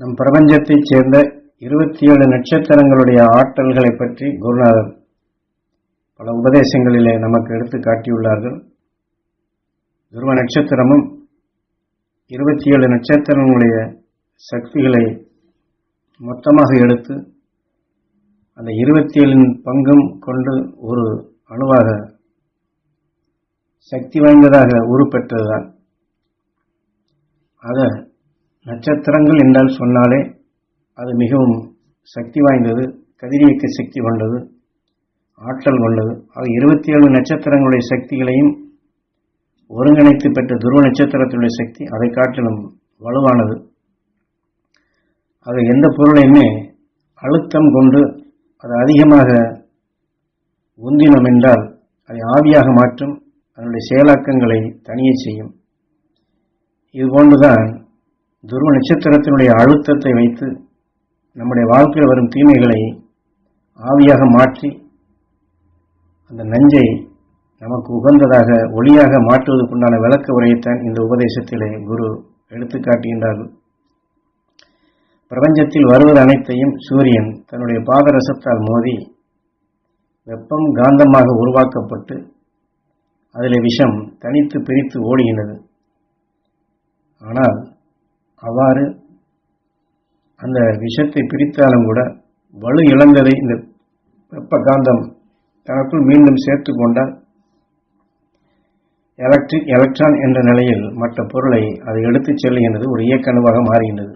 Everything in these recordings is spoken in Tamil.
நம் பிரபஞ்சத்தைச் சேர்ந்த இருபத்தி ஏழு நட்சத்திரங்களுடைய ஆற்றல்களை பற்றி குருநாதர் பல உபதேசங்களிலே நமக்கு எடுத்து காட்டியுள்ளார்கள். துருவ நட்சத்திரமும் இருபத்தி ஏழு நட்சத்திரங்களுடைய சக்திகளை மொத்தமாக எடுத்து அந்த இருபத்தி ஏழின் பங்கும் கொண்டு ஒரு அணுவாக சக்தி வாய்ந்ததாக உருப்பெற்றதுதான். ஆக நட்சத்திரங்கள் என்றால் சொன்னாலே அது மிகவும் சக்தி வாய்ந்தது கதிரியக்க சக்தி கொண்டது ஆற்றல் கொண்டது. ஆக இருபத்தி ஏழு நட்சத்திரங்களுடைய சக்திகளையும் ஒருங்கிணைத்து பெற்ற துருவ நட்சத்திரத்தினுடைய சக்தி அதை காட்டிலும் வலுவானது. அது எந்த பொருளையுமே அழுத்தம் கொண்டு அது அதிகமாக உந்தினம் என்றால் அதை ஆவியாக மாற்றும் அதனுடைய செயலாக்கங்களை தனியே செய்யும். இதுபோன்றுதான் துருவ நட்சத்திரத்தினுடைய அழுத்தத்தை வைத்து நம்முடைய வாழ்க்கையில் வரும் தீமைகளை ஆவியாக மாற்றி அந்த நஞ்சை நமக்கு உகந்ததாக ஒளியாக மாற்றுவதற்குண்டான விளக்க உரையைத்தான் இந்த உபதேசத்திலே குரு எடுத்துக்காட்டுகின்றார்கள் பிரபஞ்சத்தில் வருவது அனைத்தையும் சூரியன் தன்னுடைய பாதரசத்தால் மோதி வெப்பம் காந்தமாக உருவாக்கப்பட்டு அதில் விஷம் தனித்து பிரித்து ஓடுகின்றது. ஆனால் அவ்வாறு அந்த விஷத்தை பிரித்தாலும் கூட வலு இழந்ததை இந்த வெப்ப காந்தம் தனக்குள் மீண்டும் சேர்த்து கொண்டால் எலக்ட்ரிக் எலக்ட்ரான் என்ற நிலையில் மற்ற பொருளை அது எடுத்துச் செல்லுகின்றது ஒரு இயக்கணுவாக மாறுகின்றது.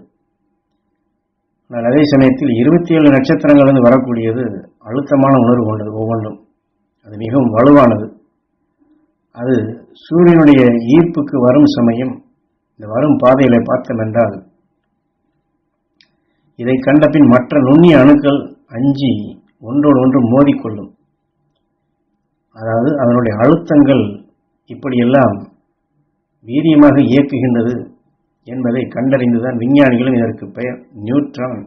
ஆனால் அதே சமயத்தில் இருபத்தி ஏழு நட்சத்திரங்களிலிருந்து வரக்கூடியது அழுத்தமான உணர்வு கொண்டது ஒவ்வொன்றும். அது மிகவும் வலுவானது. அது சூரியனுடைய ஈர்ப்புக்கு வரும் சமயம் இந்த வரும் பாதைகளை பார்த்தோம் என்றால் இதை கண்டபின் மற்ற நுண்ணிய அணுக்கள் அஞ்சி ஒன்றோடு ஒன்று மோதிக்கொள்ளும். அதாவது அதனுடைய அழுத்தங்கள் இப்படியெல்லாம் வீரியமாக இயக்குகின்றது என்பதை கண்டறிந்துதான் விஞ்ஞானிகளும் இதற்கு பெயர் நியூட்ரான்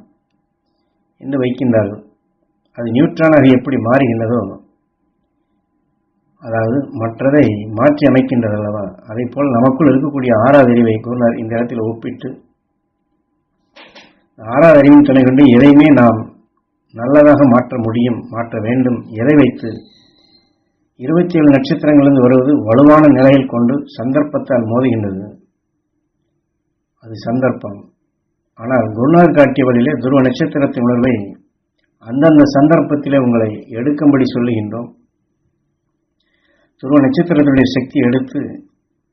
என்று வைக்கின்றார்கள். அது நியூட்ரானாக எப்படி மாறுகின்றதோ அதாவது மற்றதை மாற்றி அமைக்கின்றது அல்லவா? அதை போல் நமக்குள் இருக்கக்கூடிய ஆறாவது அறிவை கூறினார் இந்த இடத்தில் ஒப்பிட்டு ஆறாவது அறிவின் துணை கொண்டு எதையுமே நாம் நல்லதாக மாற்ற முடியும் மாற்ற வேண்டும் எதை வைத்து? இருபத்தி ஏழு நட்சத்திரங்களிலிருந்து வருவது வலுவான நிலையில் கொண்டு சந்தர்ப்பத்தால் மோதுகின்றது. அது சந்தர்ப்பம். ஆனால் குருநாதர் காட்டிய வழியிலே துருவ நட்சத்திரத்தின் உணர்வை அந்தந்த சந்தர்ப்பத்திலே உங்களை எடுக்கும்படி சொல்லுகின்றோம். துருவ நட்சத்திரத்தினுடைய சக்தி எடுத்து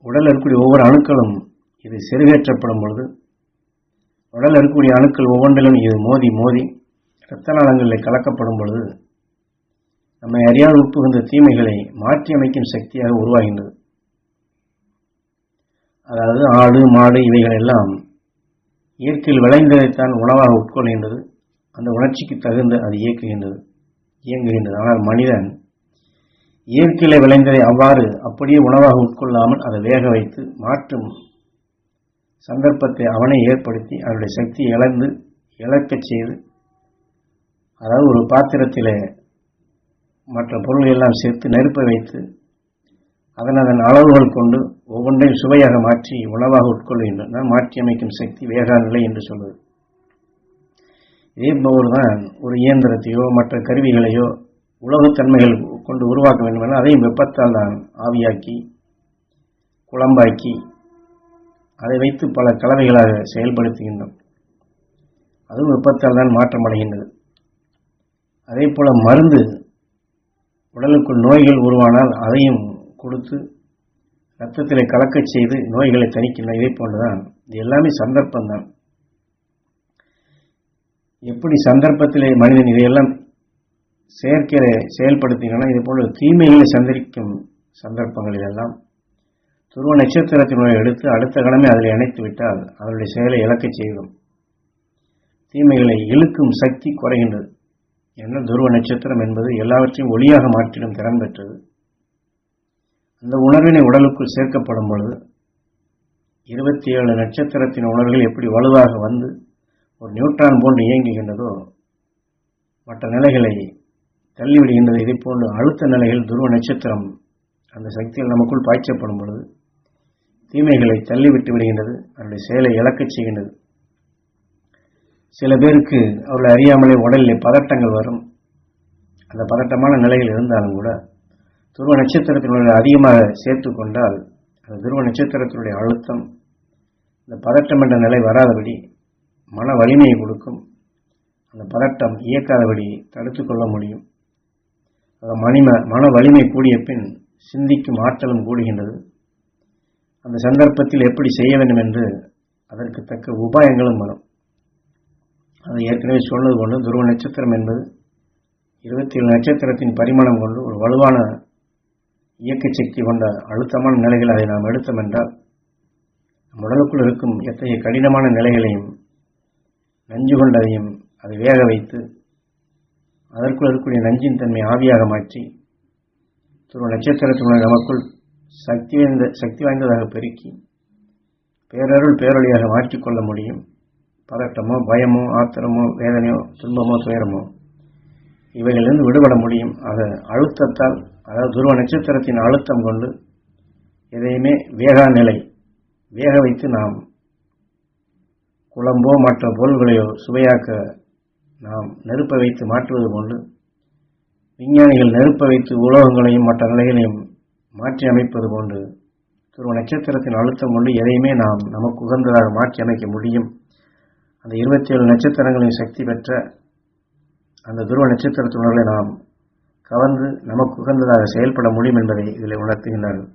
உடல் இருக்கக்கூடிய ஒவ்வொரு அணுக்களும் இது செருவேற்றப்படும் பொழுது உடல் இருக்கக்கூடிய அணுக்கள் ஒவ்வொன்றிலும் இது மோதி மோதி இரத்த நாளங்களில் கலக்கப்படும் பொழுது நம்மை அறியாத உட்புகுந்த தீமைகளை மாற்றி அமைக்கும் சக்தியாக உருவாகின்றது. அதாவது ஆடு மாடு இவைகள் எல்லாம் இயற்கையில் விளைந்ததைத்தான் உணவாக உட்கொள்கின்றது. அந்த உணர்ச்சிக்கு தகுந்த அது இயக்குகின்றது இயங்குகின்றது. ஆனால் மனிதன் இயற்கையில் விளைந்ததை அவ்வாறு அப்படியே உணவாக உட்கொள்ளாமல் அதை வேக வைத்து மாற்றும் சந்தர்ப்பத்தை அவனை ஏற்படுத்தி அதனுடைய சக்தியை இழந்து இழக்கச் செய்து அதாவது ஒரு பாத்திரத்தில் மற்ற பொருள்கள் எல்லாம் சேர்த்து நெருப்பை வைத்து அதன் அதன் அளவுகள் கொண்டு ஒவ்வொன்றையும் சுவையாக மாற்றி உணவாக உட்கொள்கின்றன மாற்றியமைக்கும் சக்தி வேகா நிலை என்று சொல்வது. இதே போல்தான் ஒரு இயந்திரத்தையோ மற்ற கருவிகளையோ உலகத்தன்மைகள் கொண்டு உருவாக்க வேண்டுமென்றால் அதையும் வெப்பத்தால் தான் ஆவியாக்கி குழம்பாக்கி அதை வைத்து பல கலவைகளாக செயல்படுத்துகின்றோம். அதுவும் வெப்பத்தால் தான் மாற்றமடைகின்றது அதே போல் மருந்து உடலுக்குள் நோய்கள் உருவானால் அதையும் கொடுத்து ரத்தத்தில் கலக்கச் செய்து நோய்களை தணிக்கின்றன இதே போன்றுதான் இது எல்லாமே சந்தர்ப்பம்தான். எப்படி சந்தர்ப்பத்திலே மனிதன் இதையெல்லாம் செயற்கையை செயல்படுத்தினா இதுபோல் தீமைகளை சந்தரிக்கும் சந்தர்ப்பங்கள் எல்லாம் துருவ நட்சத்திரத்தினுடைய எடுத்து அடுத்த கடமை அதில் இணைத்து விட்டால் அதனுடைய செயலை இழக்கச் செய்யும். தீமைகளை இழுக்கும் சக்தி குறைகின்றது. என்ன துருவ நட்சத்திரம் என்பது எல்லாவற்றையும் ஒளியாக மாற்றிடும் திறன் பெற்றது. அந்த உணர்வினை உடலுக்குள் சேர்க்கப்படும் பொழுது இருபத்தி ஏழு நட்சத்திரத்தின் உணர்வுகள் எப்படி வலுவாக வந்து ஒரு நியூட்ரான் போன்று இயங்குகின்றதோ மற்ற நிலைகளை தள்ளிவிடுகின்றது இதை போன்ற அழுத்த நிலைகள் துருவ நட்சத்திரம் அந்த சக்தியில் நமக்குள் பாய்ச்சப்படும் பொழுது தீமைகளை தள்ளிவிட்டு விடுகின்றது அவருடைய செயலை இழக்கச் செய்கின்றது. சில பேருக்கு அவர்கள் அறியாமலே உடலில் பதட்டங்கள் வரும். அந்த பதட்டமான நிலையில் இருந்தாலும் கூட துருவ நட்சத்திரத்தினுடைய அதிகமாக சேர்த்து கொண்டால் அந்த துருவ நட்சத்திரத்தினுடைய அழுத்தம் இந்த பதட்டம் என்ற நிலை வராதபடி மன வலிமையை கொடுக்கும். அந்த பதட்டம் இயக்காதபடி தடுத்துக்கொள்ள முடியும். மணிம மன வலிமை கூடிய பின் சிந்திக்கும் ஆற்றலும் கூடுகின்றது. அந்த சந்தர்ப்பத்தில் எப்படி செய்ய வேண்டும் என்று அதற்கு தக்க உபாயங்களும் வரும். அதை ஏற்கனவே சொன்னது கொண்டு துருவ நட்சத்திரம் என்பது இருபத்தி ஏழு நட்சத்திரத்தின் பரிமாணம் கொண்டு ஒரு வலுவான இயக்க சக்தி கொண்ட அழுத்தமான நிலைகள் அதை நாம் எடுத்தோம் என்றால் நம் உடலுக்குள் இருக்கும் எத்தகைய கடினமான நிலைகளையும் நஞ்சு கொண்டதையும் அதை வேக வைத்து அதற்குள் இருக்கக்கூடிய நஞ்சின் தன்மை ஆவியாக மாற்றி துருவ நட்சத்திரத்துடன் நமக்குள் சக்தி வாய்ந்த சக்தி வாய்ந்ததாக பெருக்கி பேரருள் பேரொழியாக மாற்றிக்கொள்ள முடியும். பதட்டமோ பயமோ ஆத்திரமோ வேதனையோ துன்பமோ துயரமோ இவைகளிலிருந்து விடுபட முடியும். அது அழுத்தத்தால் அதாவது துருவ நட்சத்திரத்தின் அழுத்தம் கொண்டு எதையுமே வேகா நிலை வேக வைத்து நாம் குழம்போ மற்ற பொருள்களையோ சுவையாக்க நாம் நெருப்ப வைத்து மாற்றுவது போன்று விஞ்ஞானிகள் நெருப்ப வைத்து உலோகங்களையும் மற்ற நிலைகளையும் மாற்றி அமைப்பது போன்று துருவ நட்சத்திரத்தின் அழுத்தம் கொண்டு எதையுமே நாம் நமக்கு உகந்ததாக மாற்றி அமைக்க முடியும். அந்த இருபத்தி ஏழு நட்சத்திரங்களின் சக்தி பெற்ற அந்த துருவ நட்சத்திரத்தினர்களை நாம் கவர்ந்து நமக்கு உகந்ததாக செயல்பட முடியும் என்பதை இதில் உணர்த்துகின்றார்கள்.